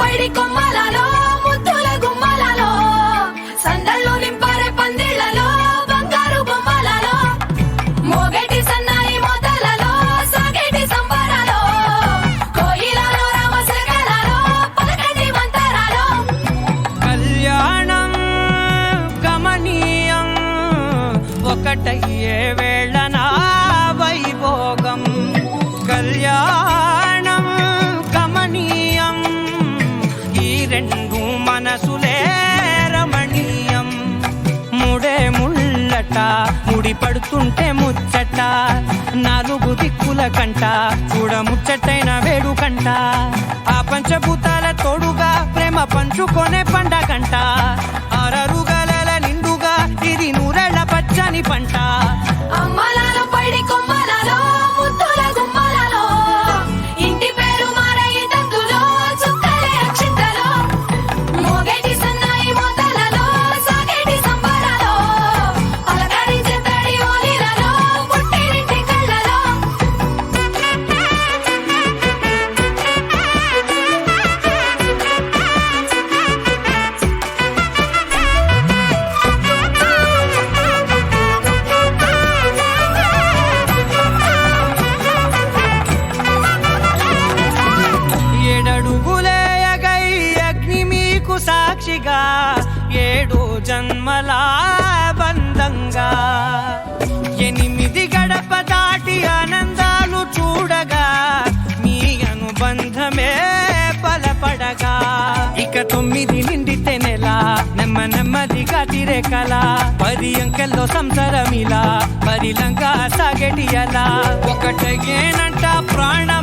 పైడి కొమ్మలలో గుమ్మలలో సందల్లో నింపారే బంగారు బొమ్మలలో మోగటి సన్నాయి మోతలలో కోయిలలో రామశకలలో పలకటి కళ్యాణం గమనీయం ఒకటయ్యే వేళన ముళ్ళట ముడి పడుతుంటే ముచ్చట. నాలుగు దిక్కుల కంట. చూడ ముచ్చటైన వేడుకంట ఆ పంచభూతాల తోడుగా ప్రేమ పంచుకొనే పండగంట. సాక్షిగా ఏడు జన్మల బంధంగా. ఎనిమిది గడప దాటి ఆనందాలు చూడగా మీ అనుబంధమే బలపడగా ఇక తొమ్మిది నిండితే నెల నెమ్మ నెమ్మదిగా తిరే కళ పది అంకెల్లో సంసారమిలా పరిలంగా సాగటి అలా ఒకటేనంట ప్రాణం